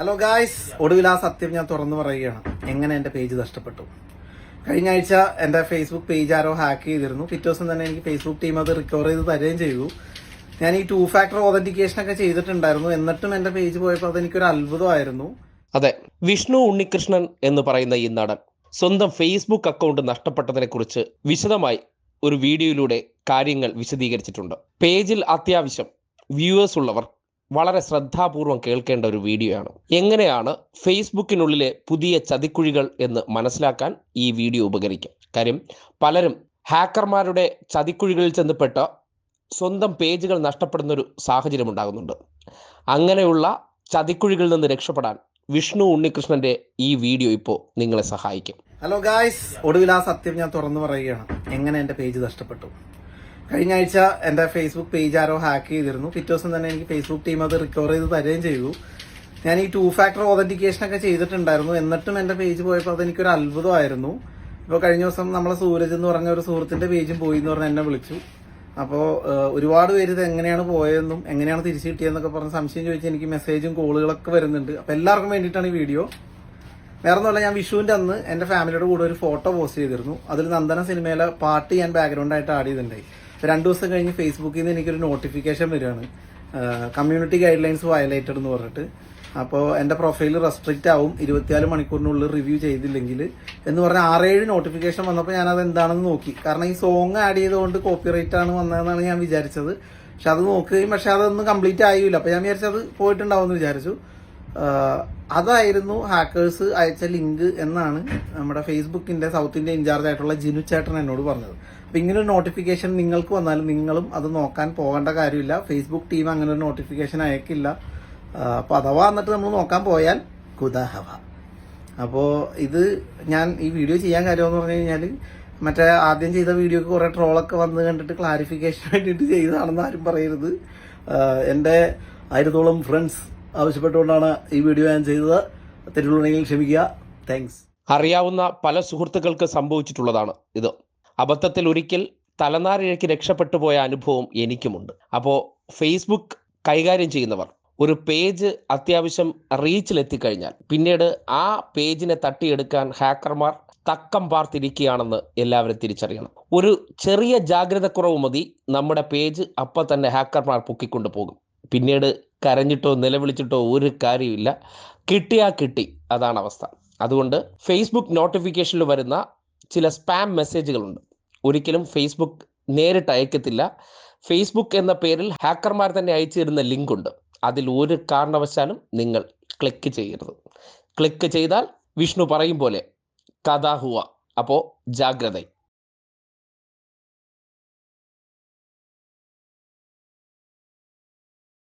Hello guys ഒടുവിൽ ആ സത്യം ഞാൻ തുറന്നു പറയുകയാണ്. എങ്ങനെ എന്റെ പേജ് നഷ്ടപ്പെട്ടു? കഴിഞ്ഞ ആഴ്ച എന്റെ ഫേസ്ബുക്ക് പേജ് ആരോ ഹാക്ക് ചെയ്തിരുന്നു. പിറ്റേ ദിവസം തന്നെ എനിക്ക് ഫേസ്ബുക്ക് ടീം അത് റിക്കവർ ചെയ്ത് തരുകയും ചെയ്തു. ഞാൻ ഈ ടു ഫാക്ടർ ഓതന്റിക്കേഷൻ ഒക്കെ ചെയ്തിട്ടുണ്ടായിരുന്നു. എന്നിട്ടും എന്റെ പേജ് പോയപ്പോൾ അതെനിക്കൊരു അത്ഭുതമായിരുന്നു. അതെ വിഷ്ണു ഉണ്ണികൃഷ്ണൻ എന്ന് പറയുന്ന ഈ നടൻ സ്വന്തം ഫേസ്ബുക്ക് അക്കൗണ്ട് നഷ്ടപ്പെട്ടതിനെ കുറിച്ച് വിശദമായി ഒരു വീഡിയോയിലൂടെ കാര്യങ്ങൾ വിശദീകരിച്ചിട്ടുണ്ട്. പേജിൽ അത്യാവശ്യം വ്യൂവേഴ്സ് ഉള്ളവർ വളരെ ശ്രദ്ധാപൂർവം കേൾക്കേണ്ട ഒരു വീഡിയോയാണ്. എങ്ങനെയാണ് ഫേസ്ബുക്കിനുള്ളിലെ പുതിയ ചതിക്കുഴികൾ എന്ന് മനസ്സിലാക്കാൻ ഈ വീഡിയോ ഉപകരിക്കും. കാര്യം പലരും ഹാക്കർമാരുടെ ചതിക്കുഴികളിൽ ചെന്നപ്പെട്ട സ്വന്തം പേജുകൾ നഷ്ടപ്പെടുന്ന ഒരു സാഹചര്യം ഉണ്ടാകുന്നുണ്ട്. അങ്ങനെയുള്ള ചതിക്കുഴികളിൽ നിന്ന് രക്ഷപ്പെടാൻ വിഷ്ണു ഉണ്ണികൃഷ്ണന്റെ ഈ വീഡിയോ ഇപ്പോൾ നിങ്ങളെ സഹായിക്കും. ഹലോ ഗായ്സ് ഒടുവിൽ ആ സത്യം ഞാൻ തുറന്നു പറയുകയാണ്. എങ്ങനെ എന്റെ പേജ് നഷ്ടപ്പെട്ടു? കഴിഞ്ഞ ആഴ്ച എന്റെ ഫേസ്ബുക്ക് പേജ് ആരോ ഹാക്ക് ചെയ്തിരുന്നു. പിറ്റേ ദിവസം തന്നെ എനിക്ക് ഫേസ്ബുക്ക് ടീം അത് റിക്കവർ ചെയ്ത് തരുകയും ചെയ്തു. ഞാൻ ഈ ടു ഫാക്ടർ ഓതന്റിക്കേഷൻ ഒക്കെ ചെയ്തിട്ടുണ്ടായിരുന്നു. എന്നിട്ടും എന്റെ പേജ് പോയപ്പോൾ അതെനിക്കൊരു അത്ഭുതമായിരുന്നു. ഇപ്പോൾ കഴിഞ്ഞ ദിവസം നമ്മളെ സൂരജ് എന്ന് പറഞ്ഞ ഒരു സുഹൃത്തിന്റെ പേജും പോയി എന്ന് പറഞ്ഞ് എന്നെ വിളിച്ചു. അപ്പോൾ ഒരുപാട് പേര് ഇത് എങ്ങനെയാണ് പോയതെന്നും എങ്ങനെയാണ് തിരിച്ചു കിട്ടിയതെന്നൊക്കെ പറഞ്ഞ് സംശയം ചോദിച്ച് എനിക്ക് മെസ്സേജും കോളുകളൊക്കെ വരുന്നുണ്ട്. അപ്പോൾ എല്ലാവർക്കും വേണ്ടിയിട്ടാണ് ഈ വീഡിയോ വേറെ ഒന്നുമല്ല ഞാൻ വിഷുവിന്റെ അന്ന് എന്റെ ഫാമിലിയുടെ കൂടെ ഒരു ഫോട്ടോ പോസ്റ്റ് ചെയ്തിരുന്നു. അതിൽ നന്ദന സിനിമയിലെ പാട്ട് ഞാൻ ബാക്ക്ഗ്രൗണ്ടായിട്ട് ആഡ് ചെയ്തിട്ടുണ്ടായി. രണ്ടു ദിവസം കഴിഞ്ഞ് ഫേസ്ബുക്കിൽ നിന്ന് എനിക്കൊരു നോട്ടിഫിക്കേഷൻ വരികയാണ്. കമ്മ്യൂണിറ്റി ഗൈഡ് ലൈൻസ് വയലേറ്റഡ് എന്ന് പറഞ്ഞിട്ട്. അപ്പോൾ എന്റെ പ്രൊഫൈൽ റെസ്ട്രിക്റ്റ് ആവും. ഇരുപത്തിനാല് മണിക്കൂറിനുള്ളിൽ റിവ്യൂ ചെയ്തില്ലെങ്കിൽ എന്ന് പറഞ്ഞാൽ ആറേഴ് നോട്ടിഫിക്കേഷൻ വന്നപ്പോൾ ഞാൻ അത് എന്താണെന്ന് നോക്കി. കാരണം ഈ സോങ് ആഡ് ചെയ്തുകൊണ്ട് കോപ്പിറൈറ്റ് ആണ് വന്നതെന്നാണ് ഞാൻ വിചാരിച്ചത്. പക്ഷെ അത് നോക്കുകയും പക്ഷെ അതൊന്നും കംപ്ലീറ്റ് ആയില്ല. അപ്പോൾ ഞാൻ വിചാരിച്ചത് പോയിട്ടുണ്ടാവും എന്ന് വിചാരിച്ചു. അതായിരുന്നു ഹാക്കേഴ്സ് അയച്ച ലിങ്ക് എന്നാണ് നമ്മുടെ ഫേസ്ബുക്കിന്റെ സൗത്ത് ഇന്ത്യ ഇൻചാർജ് ആയിട്ടുള്ള ജിനു ചേട്ടൻ എന്നോട് പറഞ്ഞത്. അപ്പൊ ഇങ്ങനെ ഒരു നോട്ടിഫിക്കേഷൻ നിങ്ങൾക്ക് വന്നാലും നിങ്ങളും അത് നോക്കാൻ പോകേണ്ട കാര്യമില്ല. ഫേസ്ബുക്ക് ടീം അങ്ങനെ ഒരു നോട്ടിഫിക്കേഷൻ അയക്കില്ല. അപ്പോൾ അപ്പൊ അഥവാ എന്നിട്ട് നമ്മൾ നോക്കാൻ പോയാൽ കുതഹവ. അപ്പോൾ ഇത് ഞാൻ ഈ വീഡിയോ ചെയ്യാൻ കാര്യമെന്ന് പറഞ്ഞു കഴിഞ്ഞാൽ മറ്റേ ആദ്യം ചെയ്ത വീഡിയോക്ക് കുറെ ട്രോളൊക്കെ വന്ന് കണ്ടിട്ട് ക്ലാരിഫിക്കേഷൻ വേണ്ടിയിട്ട് ചെയ്തതാണെന്ന് ആരും പറയരുത്. എന്റെ ആയിരത്തോളം ഫ്രണ്ട്സ് ആവശ്യപ്പെട്ടുകൊണ്ടാണ് ഈ വീഡിയോ ഞാൻ ചെയ്തത്. തെറ്റുണ്ടെങ്കിൽ ക്ഷമിക്കുക. താങ്ക്സ് അറിയാവുന്ന പല സുഹൃത്തുക്കൾക്ക് സംഭവിച്ചിട്ടുള്ളതാണ് ഇത്. അബദ്ധത്തിൽ ഒരിക്കൽ തലനാരിഴയ്ക്ക് രക്ഷപ്പെട്ടു പോയ അനുഭവം എനിക്കുമുണ്ട്. അപ്പോൾ ഫേസ്ബുക്ക് കൈകാര്യം ചെയ്യുന്നവർ ഒരു പേജ് അത്യാവശ്യം റീച്ചിലെത്തിക്കഴിഞ്ഞാൽ പിന്നീട് ആ പേജിനെ തട്ടിയെടുക്കാൻ ഹാക്കർമാർ തക്കം പാർത്തിരിക്കുകയാണെന്ന് എല്ലാവരും തിരിച്ചറിയണം. ഒരു ചെറിയ ജാഗ്രതക്കുറവ് മതി നമ്മുടെ പേജ് അപ്പം തന്നെ ഹാക്കർമാർ പൊക്കിക്കൊണ്ടു പോകും. പിന്നീട് കരഞ്ഞിട്ടോ നിലവിളിച്ചിട്ടോ ഒരു കാര്യമില്ല കിട്ടിയാ കിട്ടി അതാണ് അവസ്ഥ. അതുകൊണ്ട് ഫേസ്ബുക്ക് നോട്ടിഫിക്കേഷനിൽ വരുന്ന ചില സ്പാം മെസ്സേജുകളുണ്ട് ഒരിക്കലും ഫേസ്ബുക്ക് നേരിട്ട് അയക്കത്തില്ല. ഫേസ്ബുക്ക് എന്ന പേരിൽ ഹാക്കർമാർ തന്നെ അയച്ചു തരുന്ന ലിങ്ക് ഉണ്ട്. അതിൽ ഒരു കാരണവശാലും നിങ്ങൾ ക്ലിക്ക് ചെയ്യരുത്. ക്ലിക്ക് ചെയ്താൽ വിഷ്ണു പറയും പോലെ കഥാഹുവ അപ്പോൾ ജാഗ്രത